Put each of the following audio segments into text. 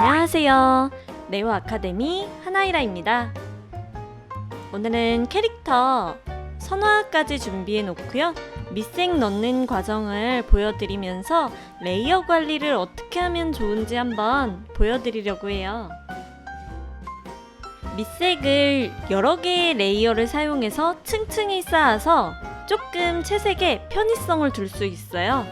안녕하세요. 네오 아카데미 하나이라입니다. 오늘은 캐릭터 선화까지 준비해 놓고요. 밑색 넣는 과정을 보여드리면서 레이어 관리를 어떻게 하면 좋은지 한번 보여드리려고 해요. 밑색을 여러 개의 레이어를 사용해서 층층이 쌓아서 조금 채색에 편의성을 둘 수 있어요.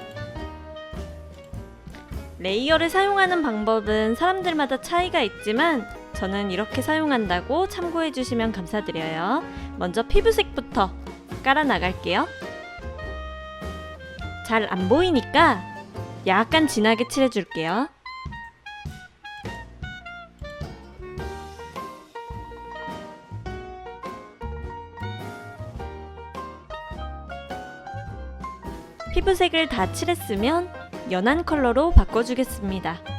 레이어를 사용하는 방법은 사람들마다 차이가 있지만 저는 이렇게 사용한다고 참고해 주시면 감사드려요. 먼저 피부색부터 깔아 나갈게요. 잘 안 보이니까 약간 진하게 칠해 줄게요. 피부색을 다 칠했으면 연한 컬러로 바꿔주겠습니다.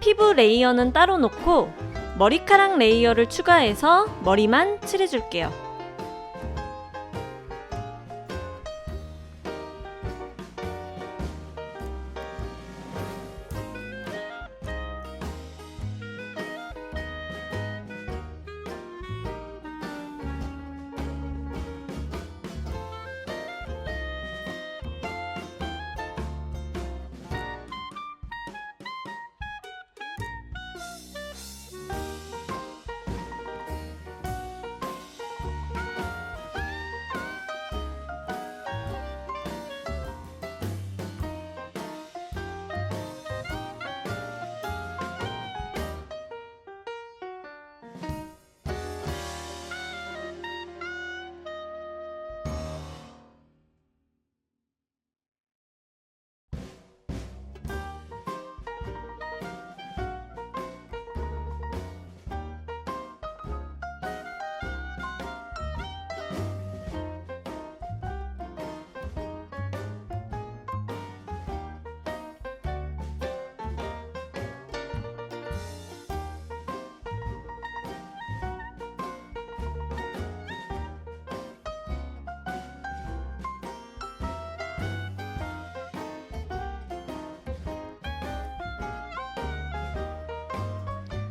피부 레이어는 따로 놓고 머리카락 레이어를 추가해서 머리만 칠해줄게요.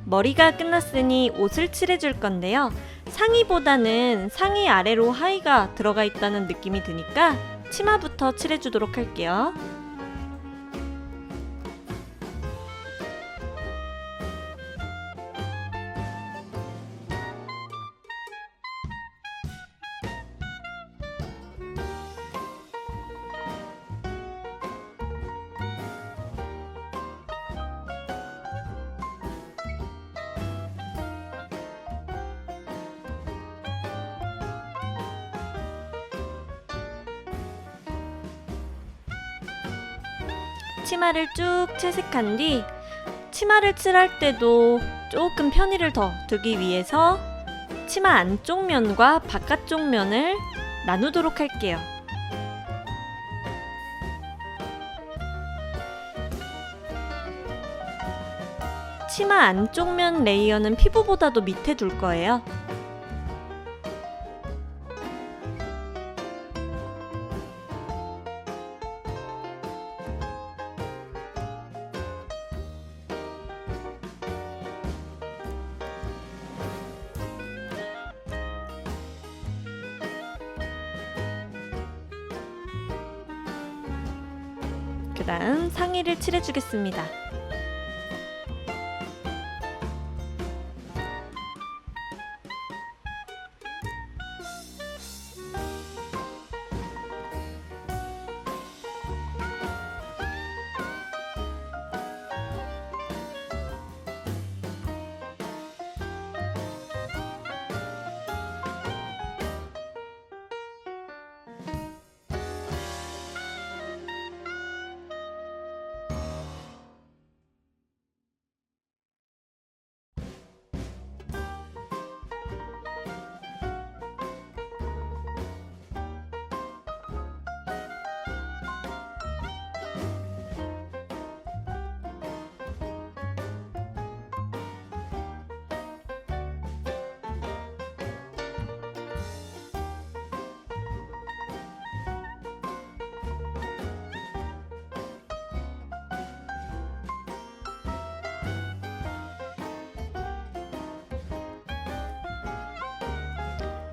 머리가 끝났으니 옷을 칠해줄 건데요. 상의보다는 상의 아래로 하의가 들어가 있다는 느낌이 드니까 치마부터 칠해주도록 할게요. 치마를 쭉 채색한 뒤 치마를 칠할 때도 조금 편의를 더 두기 위해서 치마 안쪽 면과 바깥쪽 면을 나누도록 할게요. 치마 안쪽 면 레이어는 피부보다도 밑에 둘 거예요. 그 다음 상의를 칠해주겠습니다.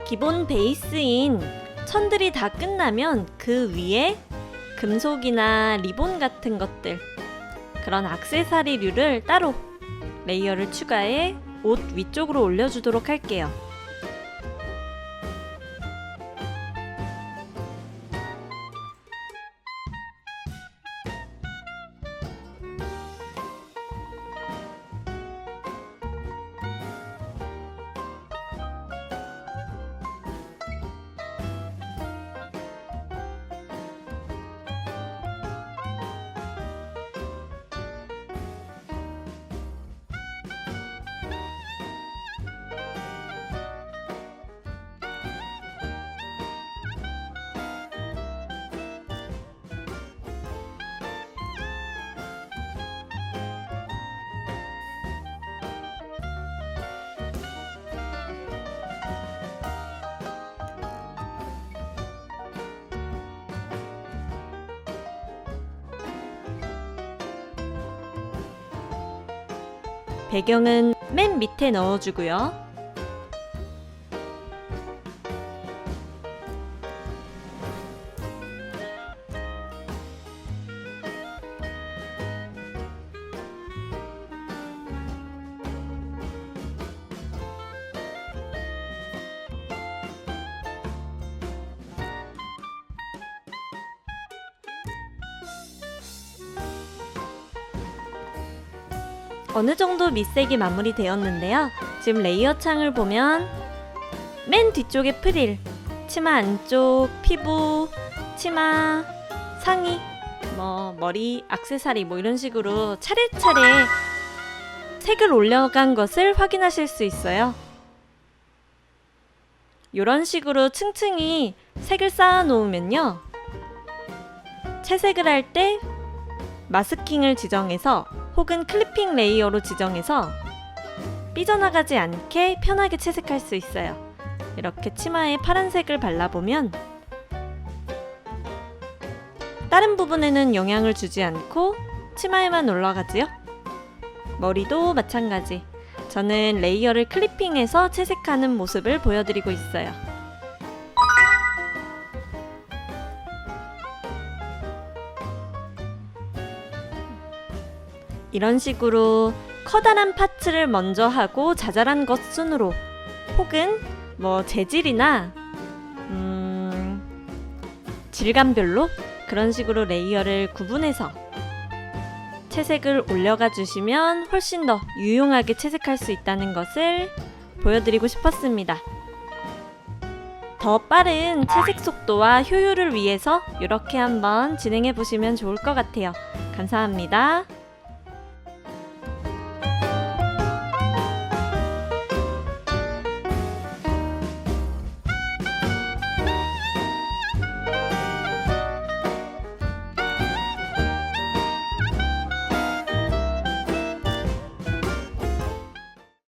기본 베이스인 천들이 다 끝나면 그 위에 금속이나 리본 같은 것들 그런 악세사리류를 따로 레이어를 추가해 옷 위쪽으로 올려주도록 할게요. 배경은 맨 밑에 넣어주고요. 어느 정도 밑색이 마무리되었는데요. 지금 레이어 창을 보면 맨 뒤쪽에 프릴, 치마 안쪽, 피부, 치마, 상의, 뭐 머리, 악세사리 뭐 이런 식으로 차례차례 색을 올려간 것을 확인하실 수 있어요. 이런 식으로 층층이 색을 쌓아 놓으면요. 채색을 할 때 마스킹을 지정해서 혹은 클리핑 레이어로 지정해서 삐져나가지 않게 편하게 채색할 수 있어요. 이렇게 치마에 파란색을 발라보면 다른 부분에는 영향을 주지 않고 치마에만 올라가지요. 머리도 마찬가지. 저는 레이어를 클리핑해서 채색하는 모습을 보여드리고 있어요. 이런 식으로 커다란 파츠를 먼저 하고 자잘한 것 순으로 혹은 뭐 재질이나 음, 질감별로 그런 식으로 레이어를 구분해서 채색을 올려가 주시면 훨씬 더 유용하게 채색할 수 있다는 것을 보여드리고 싶었습니다. 더 빠른 채색 속도와 효율을 위해서 이렇게 한번 진행해 보시면 좋을 것 같아요. 감사합니다.